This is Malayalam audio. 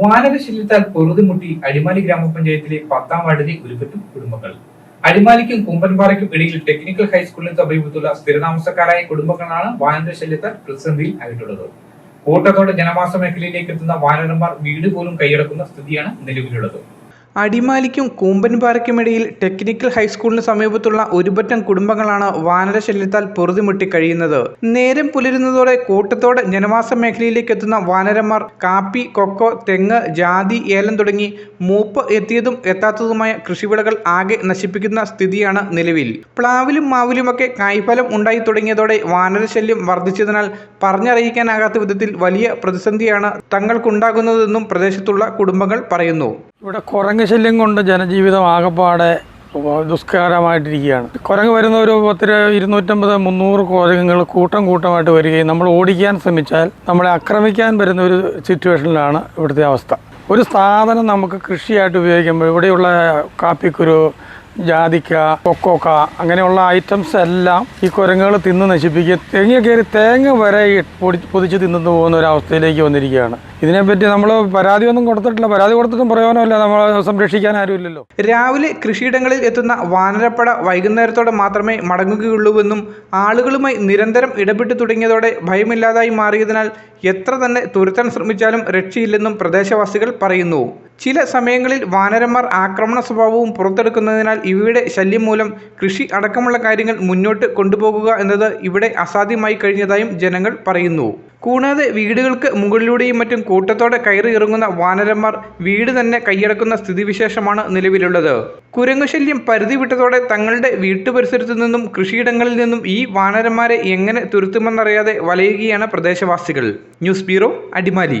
വാനരശല്യത്താൽ പൊറുതുമുട്ടി അടിമാലി ഗ്രാമപഞ്ചായത്തിലെ പത്താം വാർഡിലെ ഉരുപറ്റും കുടുംബങ്ങൾ. അടിമാലിക്കും കുമ്പൻപാറയ്ക്കും ഇടയിൽ ടെക്നിക്കൽ ഹൈസ്കൂളിന് സമീപത്തുള്ള സ്ഥിരതാമസക്കാരായ കുടുംബങ്ങളാണ് വാനരശല്യത്താൽ പ്രതിസന്ധിയിൽ ആയിട്ടുള്ളത്. കൂട്ടത്തോടെ ജനവാസ മേഖലയിലേക്ക് എത്തുന്ന വാനരന്മാർ വീട് പോലും കൈയടക്കുന്ന സ്ഥിതിയാണ് നിലവിലുള്ളത്. അടിമാലിക്കും കൂമ്പൻപാറയ്ക്കുമിടയിൽ ടെക്നിക്കൽ ഹൈസ്കൂളിന് സമീപത്തുള്ള ഒരുപറ്റം കുടുംബങ്ങളാണ് വാനരശല്യത്താൽ പൊറുതിമുട്ടി കഴിയുന്നത്. നേരം പുലരുന്നതോടെ കൂട്ടത്തോടെ ജനവാസ മേഖലയിലേക്ക് എത്തുന്ന വാനരന്മാർ കാപ്പി കൊക്കോ തെങ്ങ് ജാതി ഏലം തുടങ്ങി മൂപ്പ് എത്തിയതും എത്താത്തതുമായ കൃഷിവിളകൾ ആകെ നശിപ്പിക്കുന്ന സ്ഥിതിയാണ് നിലവിൽ. പ്ലാവിലും മാവിലുമൊക്കെ കായ്ഫലം ഉണ്ടായി തുടങ്ങിയതോടെ വാനരശല്യം വർദ്ധിച്ചതിനാൽ പറഞ്ഞറിയിക്കാനാകാത്ത വിധത്തിൽ വലിയ പ്രതിസന്ധിയാണ് തങ്ങൾക്കുണ്ടാകുന്നതെന്നും പ്രദേശത്തുള്ള കുടുംബങ്ങൾ പറയുന്നു. ഇവിടെ കുരങ്ങ് ശല്യം കൊണ്ട് ജനജീവിതം ആകപ്പാടെ ദുഷ്കരമായിട്ടിരിക്കുകയാണ്. കുരങ്ങ് വരുന്ന ഒരു പത്തിര ഇരുന്നൂറ്റമ്പത് മുന്നൂറ് കുരങ്ങുകൾ കൂട്ടം കൂട്ടമായിട്ട് വരികയും നമ്മൾ ഓടിക്കാൻ ശ്രമിച്ചാൽ നമ്മളെ ആക്രമിക്കാൻ വരുന്ന ഒരു സിറ്റുവേഷനിലാണ് ഇവിടുത്തെ അവസ്ഥ. ഒരു സാധനം നമുക്ക് കൃഷിയായിട്ട് ഉപയോഗിക്കുമ്പോൾ ഇവിടെയുള്ള കാപ്പിക്കുരു ജാതിക്ക കൊക്കോക്ക അങ്ങനെയുള്ള ഐറ്റംസ് എല്ലാം ഈ കുരങ്ങുകൾ തിന്ന് നശിപ്പിക്കുക തേങ്ങ കയറി തേങ്ങ വരെ പൊടി പൊതിച്ച് തിന്നു പോകുന്ന ഒരു അവസ്ഥയിലേക്ക് വന്നിരിക്കുകയാണ്. ഇതിനെപ്പറ്റി നമ്മൾ പരാതി ഒന്നും കൊടുത്തിട്ടില്ല. പരാതി കൊടുത്തിട്ടും പ്രയോജനമില്ല. നമ്മൾ സംരക്ഷിക്കാൻ ആരുമില്ലല്ലോ രാവിലെ കൃഷിയിടങ്ങളിൽ എത്തുന്ന വാനരപ്പട വൈകുന്നേരത്തോടെ മാത്രമേ മടങ്ങുകയുള്ളൂവെന്നും ആളുകളുമായി നിരന്തരം ഇടപെട്ട് തുടങ്ങിയതോടെ ഭയമില്ലാതായി മാറിയതിനാൽ എത്ര തന്നെ തുരത്താൻ ശ്രമിച്ചാലും രക്ഷയില്ലെന്നും പ്രദേശവാസികൾ പറയുന്നു. ചില സമയങ്ങളിൽ വാനരന്മാർ ആക്രമണ സ്വഭാവവും പുറത്തെടുക്കുന്നതിനാൽ ഇവയുടെ ശല്യം മൂലം കൃഷി അടക്കമുള്ള കാര്യങ്ങൾ മുന്നോട്ട് കൊണ്ടുപോകുക എന്നത് ഇവിടെ അസാധ്യമായി കഴിഞ്ഞതായും ജനങ്ങൾ പറയുന്നു. കൂടാതെ വീടുകൾക്ക് മുകളിലൂടെയും മറ്റും കൂട്ടത്തോടെ കയറി ഇറങ്ങുന്ന വാനരന്മാർ വീട് തന്നെ കൈയടക്കുന്ന സ്ഥിതിവിശേഷമാണ് നിലവിലുള്ളത്. കുരങ്ങുശല്യം പരിധി വിട്ടതോടെ തങ്ങളുടെ വീട്ടുപരിസരത്തു നിന്നും കൃഷിയിടങ്ങളിൽ നിന്നും ഈ വാനരന്മാരെ എങ്ങനെ തുരുത്തുമെന്നറിയാതെ വലയുകയാണ് പ്രദേശവാസികൾ. News bureau Adimali.